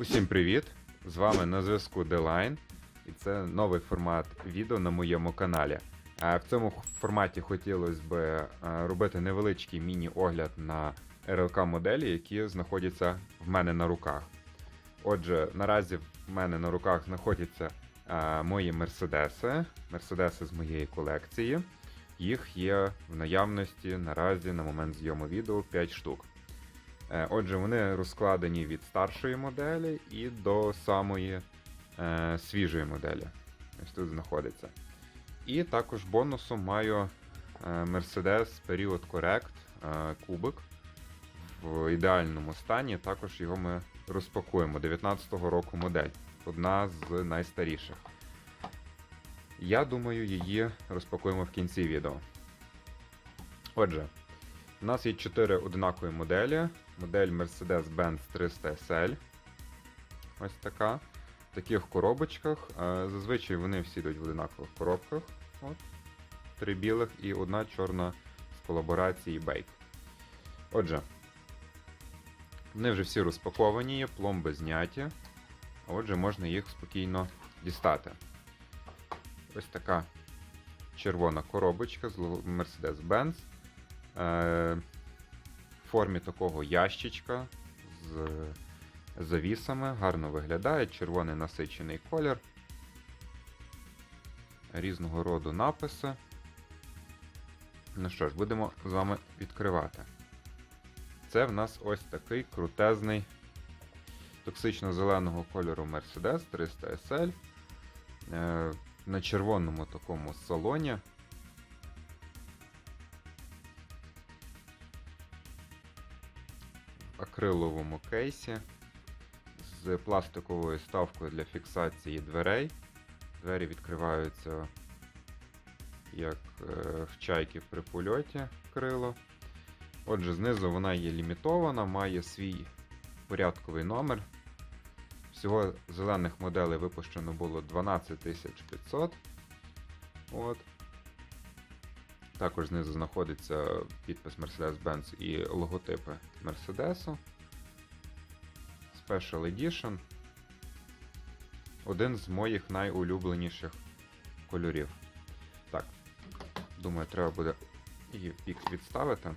Усім привіт! З вами на зв'язку Deline, і це новий формат відео на моєму каналі. В цьому форматі хотілося б е, робити невеличкий міні-огляд на РЛК моделі, які знаходяться в мене на руках. Отже, наразі в мене на руках знаходяться е, мої мерседеси, мерседеси з моєї колекції. Їх є в наявності наразі на момент зйому відео 5 штук. Е, Отже, вони розкладені від старшої моделі і до самої е, свіжої моделі. Ось тут знаходиться. І також бонусом маю е, Mercedes Period Correct е, кубик в ідеальному стані. Також його ми розпакуємо 19-го року модель. Одна з найстаріших. Я думаю, її розпакуємо в кінці відео. Отже, у нас є 4 однакові моделі. Модель Mercedes-Benz 300 SL. Ось така. В таких коробочках. Е, Зазвичай вони всі йдуть в однакових коробках. От. Три білих і одна чорна з колаборації Bake. Отже, вони вже всі розпаковані, є, пломби зняті. Отже, можна їх спокійно дістати. Ось така червона коробочка з Mercedes-Benz. Е, в формі такого ящичка з завісами. Гарно виглядає, червоний насичений колір. Різного роду написи. Ну що ж, будемо з вами відкривати. Це в нас ось такий крутезний токсично-зеленого кольору Mercedes 300 SL. Е, на червоному такому салоні. Акриловому кейсі з пластиковою ставкою для фіксації дверей. Двері відкриваються як е, в чайки при польоті крило. Отже, знизу вона є лімітована, має свій порядковий номер. Всього зелених моделей випущено було 12500. От. Також знизу знаходиться підпис Mercedes-Benz і логотипи Mercedes. Special Edition. Один з моїх найулюбленіших кольорів. Так, думаю, треба буде її в бік відставити.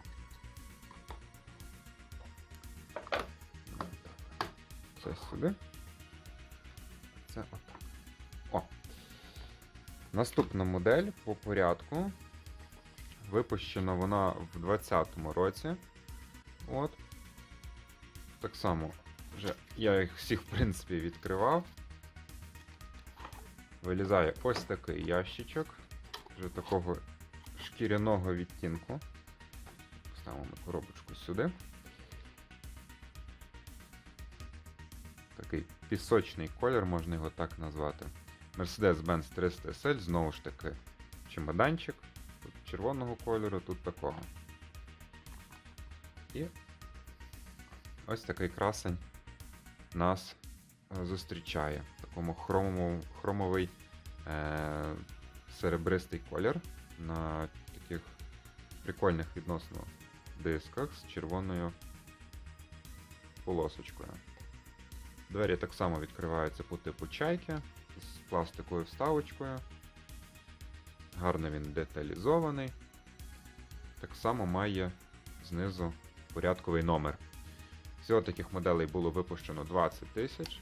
Це сюди. Це отак. О. Наступна модель по порядку. Випущена вона в 2020 році. От. Так само, вже я їх всіх, в принципі, відкривав. Вилізає ось такий ящичок. Вже такого шкіряного відтінку. Ставимо коробочку сюди. Такий пісочний колір, можна його так назвати. Mercedes-Benz 300 SL, знову ж таки, чемоданчик. Червоного кольору, тут такого. І ось такий красень нас е, зустрічає. Такому хромовому, хромовий е- серебристий колір на таких прикольних відносно дисках з червоною полосочкою. Двері так само відкриваються по типу чайки з пластиковою вставочкою. Гарно він деталізований. Так само має знизу порядковий номер. Всього таких моделей було випущено 20 тисяч,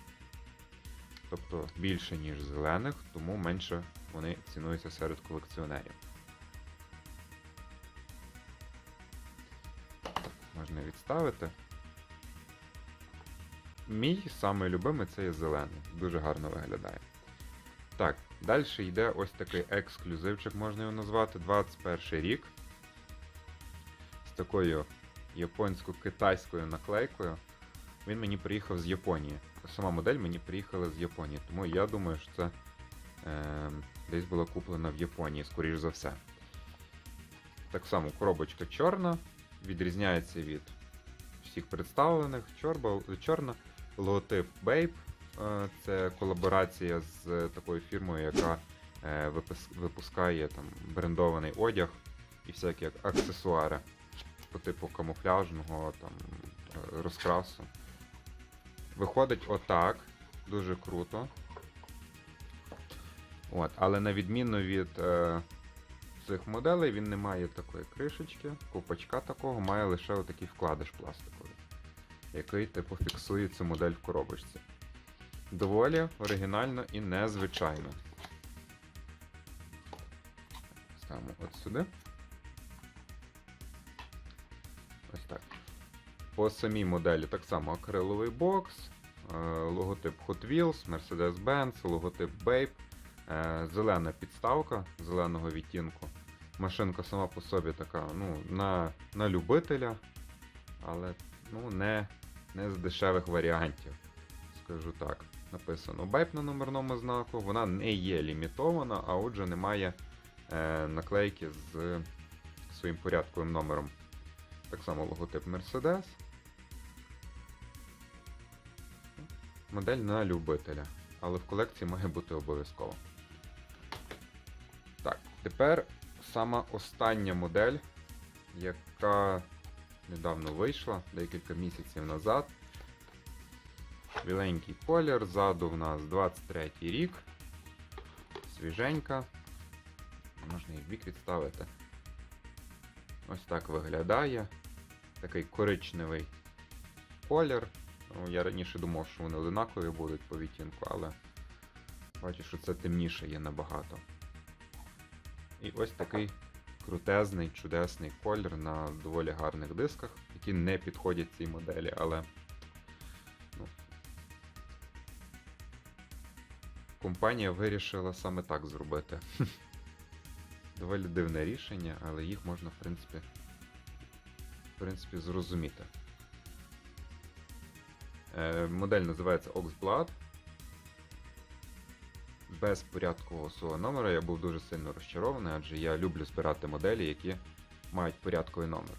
тобто більше, ніж зелених, тому менше вони цінуються серед колекціонерів. Можна відставити. Мій самий любимий це є зелений. Дуже гарно виглядає. Так, далі йде ось такий ексклюзивчик, можна його назвати, 21 рік. З такою японсько-китайською наклейкою. Він мені приїхав з Японії. Сама модель мені приїхала з Японії, тому я думаю, що це е, десь була куплена в Японії, скоріш за все. Так само коробочка чорна, відрізняється від всіх представлених. Чорна, логотип Babe. Е, Це колаборація з такою фірмою, яка е, випускає там брендований одяг і всякі аксесуари по типу камуфляжного там, е, розкрасу. Виходить отак. Дуже круто. От, але на відміну від е, цих моделей, він не має такої кришечки, купачка такого, має лише отакий вкладиш пластиковий, який типу фіксує цю модель в коробочці. Доволі оригінально і незвичайно. Ставимо от сюди. Ось так. По самій моделі так само акриловий бокс, е, логотип Hot Wheels, Mercedes-Benz, логотип Babe, е, зелена підставка зеленого відтінку. Машинка сама по собі така, ну, на, на любителя, але ну, не, не з дешевих варіантів. Скажу так. Написано Babe на номерному знаку, вона не є лімітована, а отже немає е, наклейки з своїм порядковим номером. Так само логотип Mercedes. Модель на любителя, але в колекції має бути обов'язково. Так, тепер сама остання модель, яка недавно вийшла, декілька місяців назад. Біленький колір, ззаду в нас 23 рік. Свіженька. Можна її в бік відставити. Ось так виглядає. Такий коричневий колір. Ну, я раніше думав, що вони одинакові будуть по відтінку, але бачу, що це темніше є набагато. І ось такий крутезний, чудесний колір на доволі гарних дисках, які не підходять цій моделі, але компанія вирішила саме так зробити. Доволі дивне рішення, але їх можна, в принципі, в принципі зрозуміти. Е, модель називається Oxblood. Без порядкового свого номера я був дуже сильно розчарований, адже я люблю збирати моделі, які мають порядковий номер.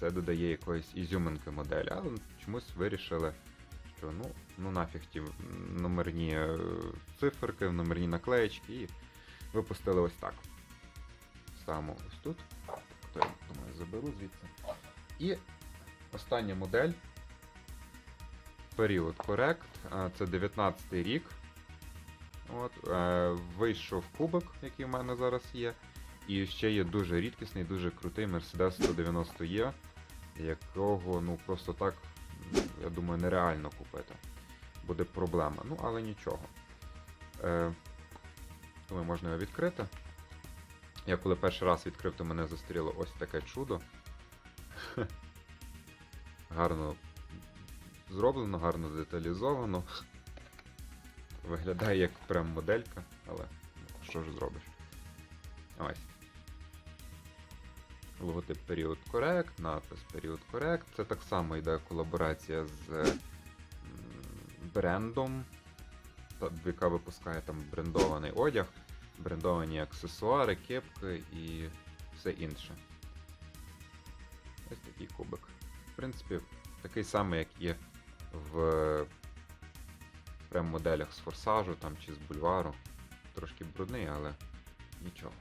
Це додає якоїсь ізюминки моделі, але чомусь вирішили, що ну, ну нафіг ті номерні е, циферки, номерні наклеєчки і випустили ось так. Ставимо ось тут. То я думаю, заберу звідси. І остання модель. Період Correct. Це 19 рік. От, е, Вийшов кубок, який в мене зараз є. І ще є дуже рідкісний, дуже крутий Mercedes 190 e якого ну просто так, я думаю, нереально купити. Буде проблема. Ну, але нічого. Е, Думаю, можна його відкрити. Я коли перший раз відкрив, то мене зустріло ось таке чудо. Гарно зроблено, гарно деталізовано. Виглядає як прям моделька, але ну, що ж зробиш? Ось. Логотип період Correct, надпис період Correct. Це так само йде колаборація з брендом, яка випускає там брендований одяг, брендовані аксесуари, кепки і все інше. Ось такий кубик. В принципі, такий самий, як є в прям моделях з форсажу там, чи з бульвару. Трошки брудний, але нічого.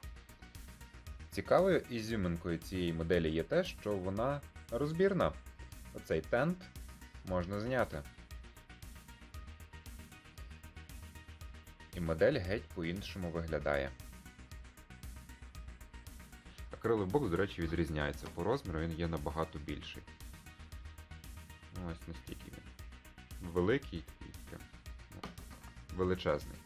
Цікавою ізюминкою цієї моделі є те, що вона розбірна. Оцей тент можна зняти. І модель геть по-іншому виглядає. Акриловий бокс, до речі, відрізняється по розміру, він є набагато більший. Ось настільки він. Великий і величезний.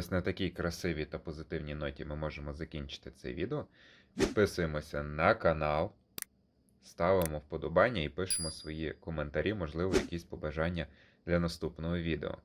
Ось на такій красивій та позитивній ноті ми можемо закінчити це відео. Підписуємося на канал, ставимо вподобання і пишемо свої коментарі, можливо, якісь побажання для наступного відео.